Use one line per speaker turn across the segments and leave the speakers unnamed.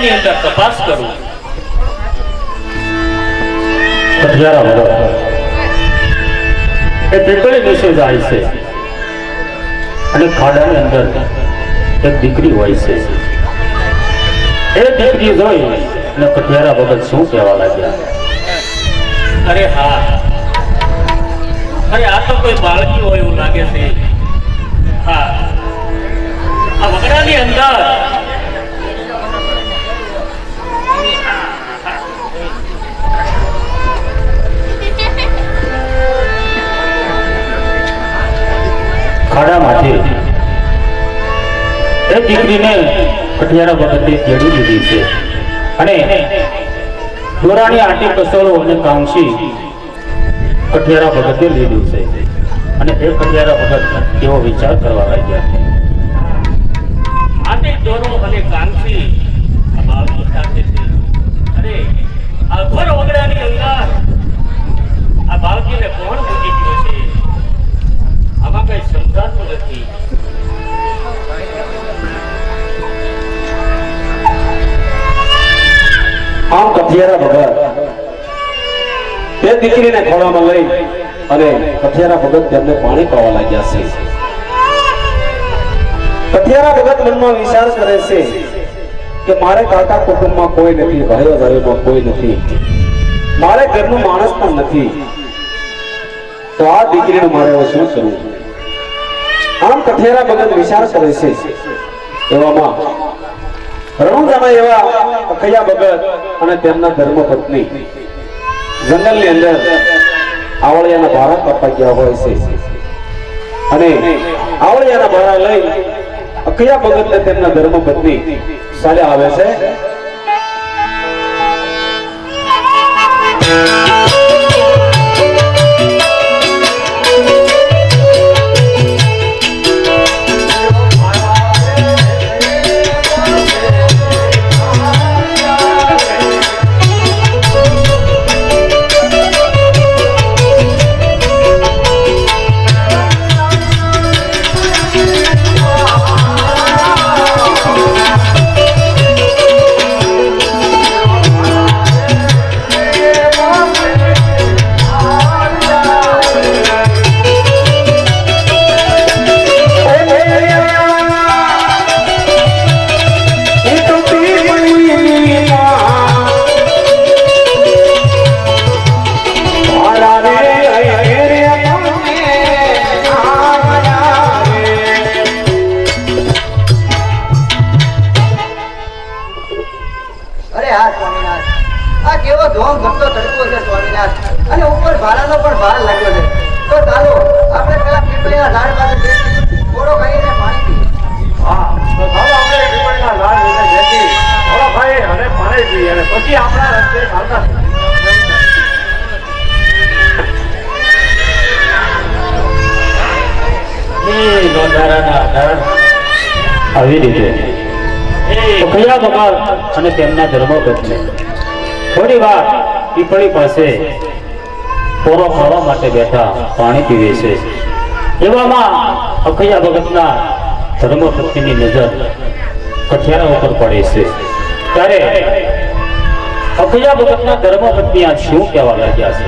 ચાલ અંદર તપાસ કરું.
એ પીપળી વિશે જાય છે. અને ખાડાની અંદર એક દીકરી હોય છે. એ દીકરી જોઈ અને પટિયારા વગર શું કહેવા લાગ્યા?
અરે હા. અરે આ તો કોઈ બાળકી હોય એવું લાગે છે. હા. આ વગડાની અંદર
એ દીકરીને કઠિયારા વખતે તેડી દીધી છે. અને દોરાની આટી કસોળો અને કાંસી કઠિયારા વખતે લીધું છે. અને એ કઠિયારા વખત એવો વિચાર કરવા લાગ્યા. કઠિયારા ભગત. તે દીકરીને ખોળામાં લઈ અને હથિયારા ભગત તેમને પાણી પાવા લાગ્યા છે. હથિયારા ભગત મનમાં વિચાર કરે છે કે મારે કાકા કુટુંબમાં કોઈ નથી, ભાઈઓ ભાઈઓમાં કોઈ નથી. મારે ઘરનું માણસ પણ નથી. તો આ દીકરીને મારે હવે શું કરવું? આમ કઠેરા ભગત વિચાર કરે છે. એવામાં રણુજાના એવા અખૈયા ભગત અને તેમના ધર્મપત્ની. જંગલની અંદર આવળિયાના ભારા કાપવા ગયા હોય છે. અને આવળિયાના ભારા લઈ અખૈયા ભગત તેમના ધર્મપત્ની ચાલે આવે છે.
ભાડાનો પણ ભાર લાગ્યો છે. તો ચાલો આપણે પેલા પીપળીના ઝાડ પાસે થોડો ખાઈને પાણી પીએ.
હા તો ચાલો આપણે પીપળીના ઝાડ નીચે જઈએ. થોડો ખાઈ અને પાણી પીએ અને પછી આપણા રસ્તે ચાલતા આવી રીતે. કયા બગાડ અને તેમના ધર્મપત્ની થોડી વાર પીપળી પાસે. પોરો ખાવા માટે બેઠા પાણી પીવે છે. એવામાં અખૈયા ભગતના ધર્મપત્નીની નજર કઠિયારા ઉપર પડે છે. ત્યારે અખૈયા ભગતના ધર્મ પ્રત્યે આ શું કહેવા લાગ્યા છે?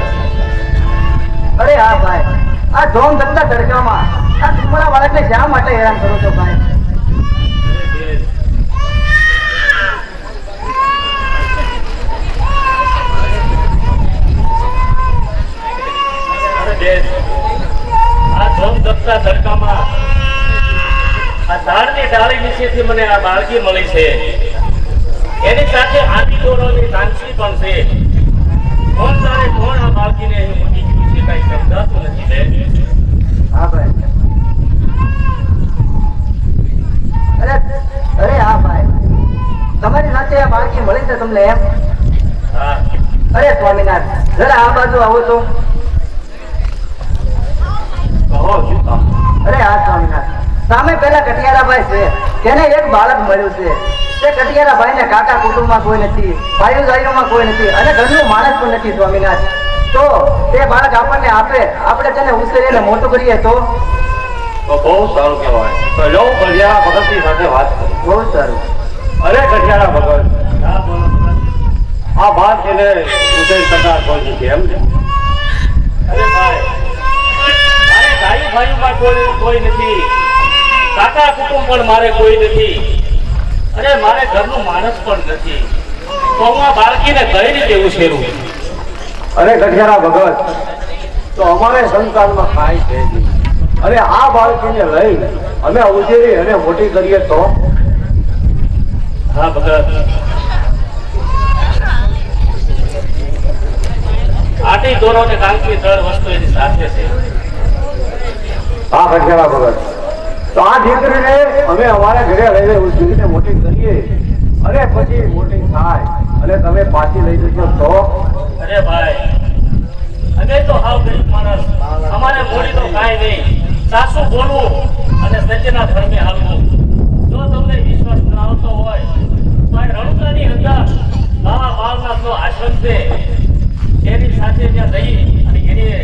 અરે હા ભાઈ, આ ધોમ ઘટતા તડકામાં આ તમારા બાળકને શા માટે હેરાન કરો છો ભાઈ
અરે બેન, આ ધોમ ધપતા તડકામાં આ ઝાડની ડાળી મને આ બાળકી મળી છે. એની સાથે આદિ દોરોની કાંસી પણ છે. કોણ જાણે કોણ આ બાળકીને અહીં મૂકી ગયું છે કાંઈ સમજાતું નથી બેન
હા ભાઈ અરે અરે હા ભાઈ તમારી સાથે આ બાળકી મળી છે તમને એમ
હા
અરે સ્વામિનાથ જરા આ બાજુ આવો તો
કહો શું કામ
અરે હા સ્વામિનાથ સામે પેલા કટિયારાભાઈ છે તેને એક બાળક મળ્યું છે. તે કટિયારાભાઈ ને કાકા કુટુંબમાં કોઈ નથી ભાઈઓ ભાઈઓમાં કોઈ નથી અને ઘરનું માણસ પણ નથી સ્વામિનાથ. તો તે બાળક આપણને આપે આપણે તેને ઉછેરીને મોટું કરીએ તો?
બહુ સારું કહેવાય. તો લો કઢિયારા ભગતની સાથે વાત કરી.
બહુ સારું.
અરે કઢિયાળા ભગત. આ વાત એને ઉદય સરકાર કોઈ છે એમ ને?
અરે ભાઈ અરે ભાઈ ભાઈમાં કોઈ કોઈ નથી. કાકા કુટુંબ પણ મારે કોઈ નથી. અરે મારે ઘરનું માણસ પણ નથી. તો હું આ બાળકીને કઈ રીતે ઉછેરું
અરે ગઢિયારા ભગત તો અમારે સંતાનમાં કાંઈ છે નહીં. અરે આ બાળકીને લઈ અમે ઉછેરી અને મોટી કરીએ તો?
હા ભગત. આટી દોરો ને કાંકી ત્રણ વસ્તુ એની સાથે છે.
હા ગઢિયારા ભગત. તો આ દીકરીને અમે અમારા ઘરે લઈને ઉજવીને મોટી કરીએ. અને પછી મોટી થાય. અને તમે પાછી લઈ જશો તો.
અરે ભાઈ અમે તો હાવ ગરીબ માણસ. અમારે બોલી તો કાંઈ નહીં. સાસુ બોલવું અને સત્યના ધર્મે હાલવું. જો તમને વિશ્વાસ ન આવતો હોય તો આ રણકાની અંદર બાબા બાલનાથનો આશ્રમ છે એની સાથે ત્યાં જઈ અને એની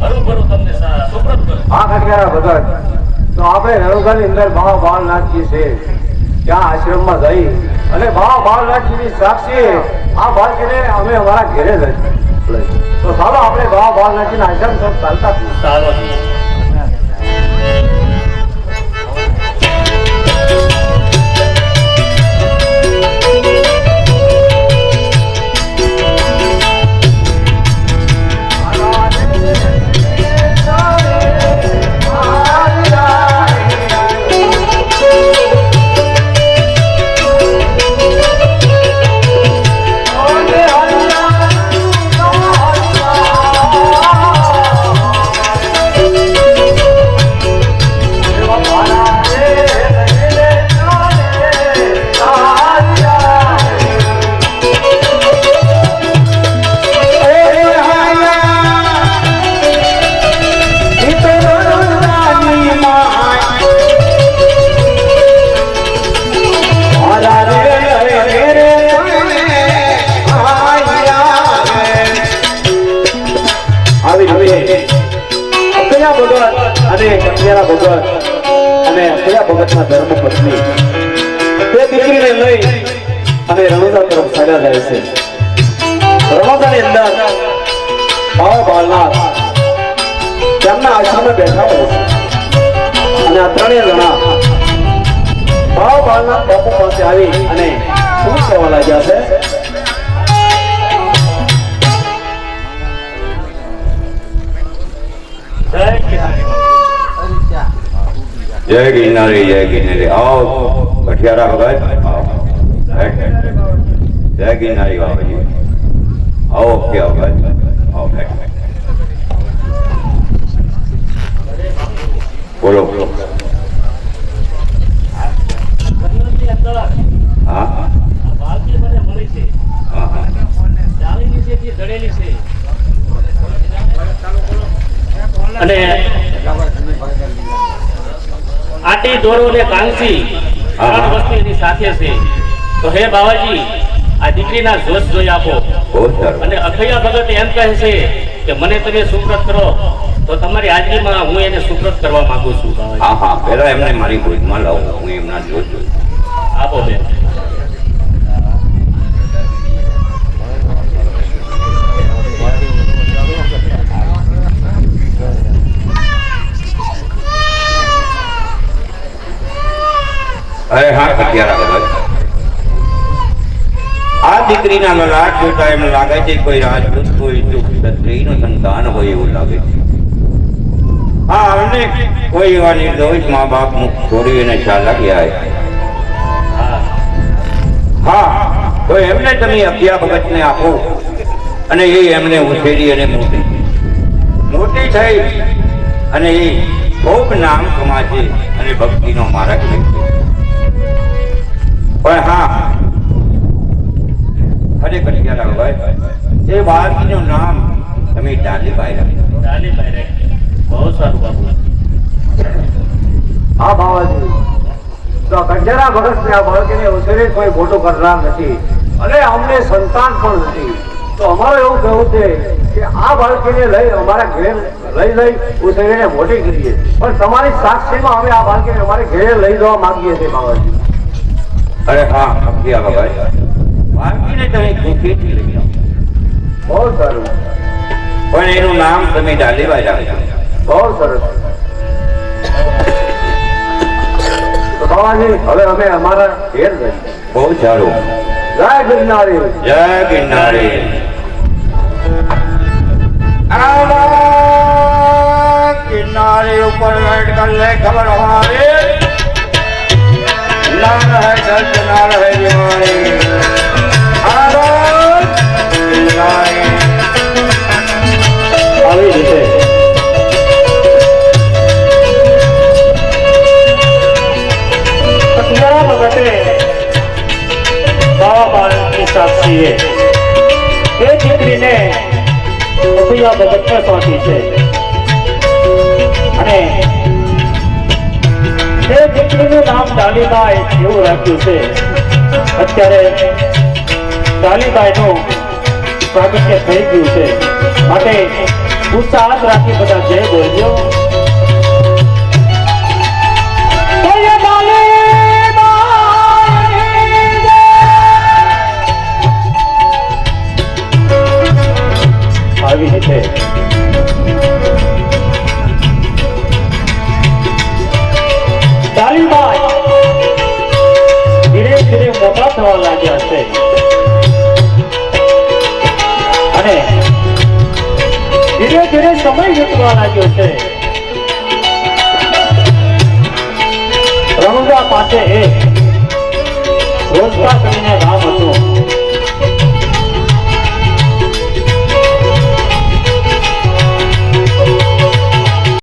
ભરું તમને સુપ્રત કરું.
આ ખાતે ભગત. તો આપણે રણુગાની અંદર બાવા બાળનાથજી છે ત્યાં આશ્રમમાં જઈ અને બાવા બાળનાથજીની સાક્ષી આ બાળકીને અમે અમારા ઘેરે લઈ. તો ચાલો આપણે બાવા બાળનાથજીના આશ્રમ તરફ ચાલતા થઈએ.
ભગત અને અકયા ભગતના ધર્મ પત્ની? તે દીકરીને લઈ અને રણોદા તરફ ચાલ્યા જાય છે. રણુજાની અંદર બાળ બાળનાથ તેમના આશ્રમે બેઠા હોય છે. અને આ ત્રણેય જણા બાળ બાળનાથ બાપુ પાસે આવી અને શું કહેવા લાગ્યા છે?
જય
ગિરનારી જય ગિરનારી આવો કઠિયારા ભગત આવો. જય ગિરનારી બાબાજી. આવો કે ભગત આવો. બોલો બોલો
ઘરની અંદર
હા
આ બાળકી મને મળી છે
હા હા.
જાળીની છે તે જડેલી છે અને આટી ને કાંસી. ત્રણ વસ્તુ એની સાથે છે. તો હે બાવાજી આ દીકરીના જોશ જોઈ આપો. અને અખૈયા ભગત એમ કહે છે કે મને તમે સુપ્રત કરો તો તમારી હાજરીમાં હું એને સુપ્રત કરવા માંગુ છું
હા હા પેલા એમને મારી ગોદમાં લાવો હું એમના જોઈ જોઈ
આપો બેન.
અરે હા કઠિયારા હોય આ દીકરીના લલાટ જોતા એમ લાગે છે, કોઈ રાજપૂત કોઈ ક્ષત્રિયનું સંતાન હોય એવું લાગે છે. હા અમને કોઈ એવા નિર્દોષ મા બાપ મુખ છોડી અને ચાલા ગયા
હા,
તો એમને તમે અભ્યા ભગતને આપો અને એ એમને ઉછેરી અને મોટી મોટી થઈ અને એ ખૂબ નામ કમાશે અને ભક્તિનો માર્ગ લેશે પણ હા. ખરેખર કટિયારા ભાઈ? એ બાળકીનું નામ તમે ડાલીભાઈ રાખ્યું.
ડાલીભાઈ રાખ્યું. બહુ સારું બાબુ
હા બાવાજી. તો કંજરા ભગત આ બાળકીને ઉછેરે કોઈ મોટો કરનાર નથી. અને અમને સંતાન પણ નથી. તો અમારું એવું કહેવું છે કે આ બાળકીને લઈ અમારા ઘરે લઈ લઈ ઉછેરીને મોટી કરીએ. પણ તમારી સાક્ષીમાં અમે આ બાળકીને અમારે ઘરે લઈ જવા માંગીએ છીએ બાબાજી
અરે હા અગિયાર ભાઈ બાળકીને તમે ખુશીથી લઈ જાઓ.
બહુ સારું
પણ એનું નામ તમે ડાલીબાઈ રાખજો.
બહુ સરસ. હવે અમે અમારા ઘેર જઈએ.
બહુ સારું.
જય ગિરનારી.
જય ગિરનારી. આવા કિનારે ઉપર બેઠ કર લે ખબર આવા.
સાક્ષીએ એ દીકરીને ભગતને સોંપી છે. નામ ડાલીબાઈ એવું રાખ્યું છે અત્યારે ડાલીબાઈનું પ્રાગટ્ય થઈ ગયું છે માટે ઉત્સાહ રાખી બધા જય બોલજો જય ડાલીબાઈની જય. આવી રીતે